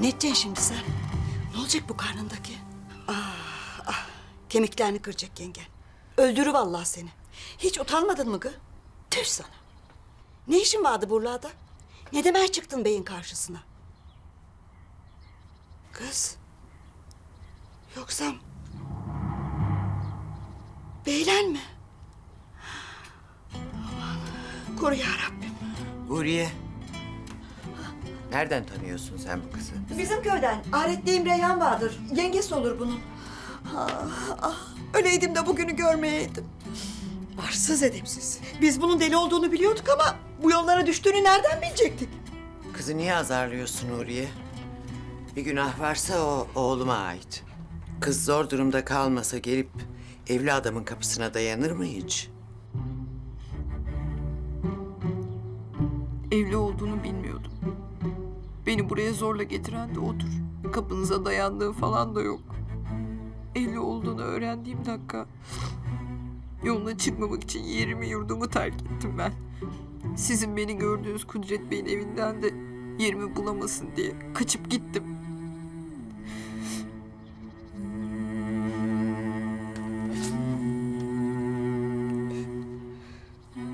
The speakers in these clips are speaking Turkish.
Ne edeceksin şimdi sen? Ne olacak bu karnındaki? Ah, ah, kemiklerini kıracak yengen. Öldürü vallahi seni. Hiç utanmadın mı gı? Tüh sana. Ne işin vardı buralarda? Ne demeye çıktın beyin karşısına? Kız. Yoksa... Beylen mi? Aman koru ya Rabbim. Huriye. Nereden tanıyorsun sen bu kızı? Bizim köyden ahiretliyim Reyhan vardır. Yengesi olur bunun. Ah, ah, öleydim de bugünü görmeyeydim. Arsız edepsiz. Biz bunun deli olduğunu biliyorduk ama bu yollara düştüğünü nereden bilecektik? Kızı niye azarlıyorsun Huriye? Bir günah varsa o oğluma ait. Kız zor durumda kalmasa gelip evli adamın kapısına dayanır mı hiç? Beni buraya zorla getiren de odur. Kapınıza dayandığı falan da yok. Evli olduğunu öğrendiğim dakika yoluna çıkmamak için yerimi yurdumu terk ettim ben. Sizin beni gördüğünüz Kudret Bey'in evinden de yerimi bulamasın diye kaçıp gittim.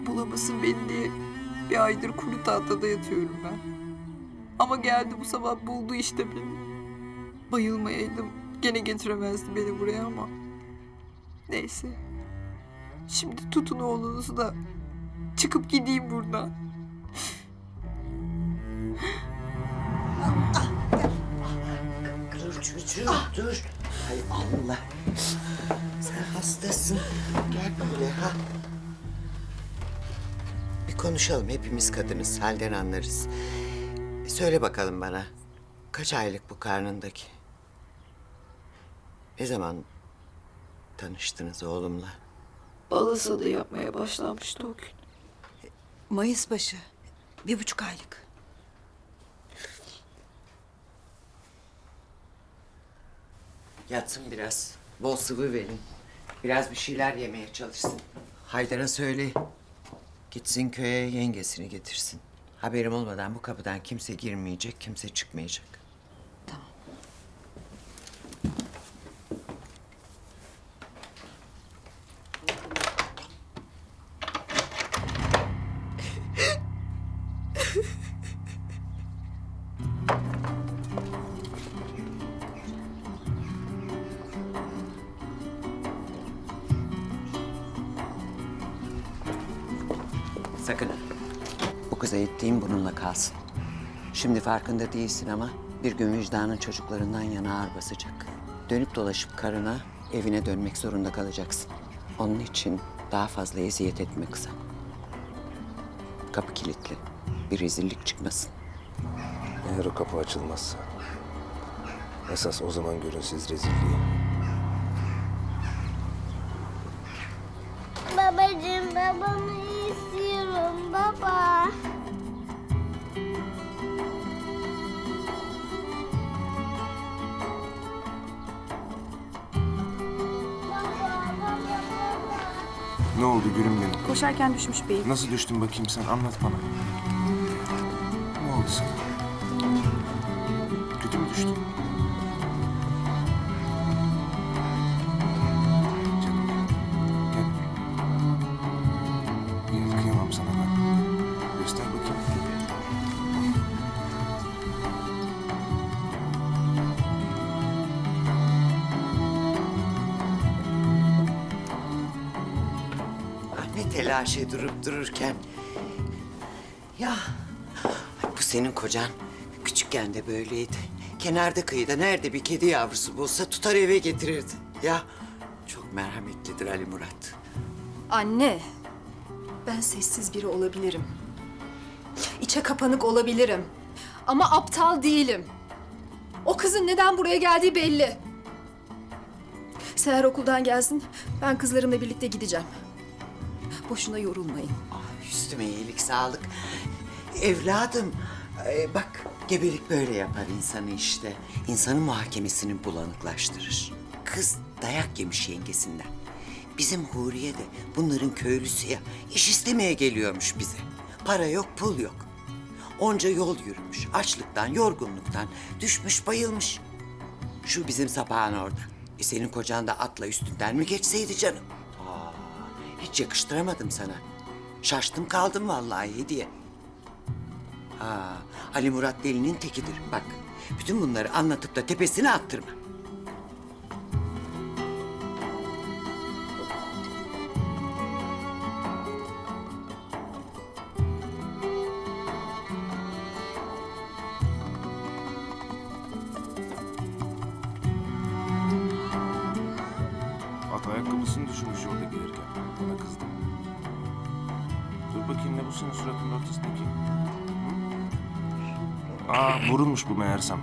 Bulamasın beni diye bir aydır kuru tahtada yatıyorum ben. Ama geldi bu sabah buldu işte beni. Bayılmayaydım. Gene getiremezdi beni buraya ama. Neyse. Şimdi tutun oğlunuzu da çıkıp gideyim buradan. Dur çocuğum dur. Hay Allah. Sen hastasın. Gel böyle ha. Bir konuşalım hepimiz kadınız halden anlarız. Söyle bakalım bana. Kaç aylık bu karnındaki? Ne zaman tanıştınız oğlumla? Balasadı yapmaya başlamıştı o gün. Mayıs başı. Bir buçuk aylık. Yatsın biraz. Bol sıvı verin. Biraz bir şeyler yemeye çalışsın. Haydar'a söyle. Gitsin köye yengesini getirsin. Haberim olmadan bu kapıdan kimse girmeyecek, kimse çıkmayacak. Sakın. Kıza ettiğim bununla kalsın. Şimdi farkında değilsin ama bir gün vicdanın çocuklarından yana ağır basacak. Dönüp dolaşıp karına, evine dönmek zorunda kalacaksın. Onun için daha fazla eziyet etme kıza. Kapı kilitli. Bir rezillik çıkmasın. Eğer o kapı açılmazsa... ...esas o zaman görün siz rezilliği. Babacığım babamı baba. Ne oldu gülüm benim? Koşarken düşmüş beyim. Nasıl düştün bakayım sen? Anlat bana. Ne oldu sana? Kötü mü düştün? Sana ben. Göster bakayım. Ah ne telaşe durup dururken. Ya bu senin kocan küçükken de böyleydi. Kenarda kıyıda nerede bir kedi yavrusu bulsa tutar eve getirirdi. Ya çok merhametlidir Ali Murat. Anne, ben sessiz biri olabilirim. İçe kapanık olabilirim. Ama aptal değilim. O kızın neden buraya geldiği belli. Seher okuldan gelsin, ben kızlarımla birlikte gideceğim. Boşuna yorulmayın. Ah, üstüme iyilik sağlık. Evladım e, bak gebelik böyle yapar insanı işte. İnsanın muhakemesini bulanıklaştırır. Kız dayak yemiş yengesinden. Bizim Huriye de bunların köylüsü ya iş istemeye geliyormuş bize. Para yok pul yok. Onca yol yürümüş. Açlıktan, yorgunluktan düşmüş, bayılmış. Şu bizim sapağın orada. E senin kocan da atla üstünden mi geçseydi canım? Aa, hiç yakıştıramadım sana. Şaştım kaldım vallahi hediye. Ha, Ali Murat delinin tekidir. Bak, bütün bunları anlatıp da tepesine attırma. Düşürmüş yolda gelirken. Bana kızdım. Dur bakayım ne bu senin suratının ortasındaki? Hı? Aa burunmuş bu meğersem.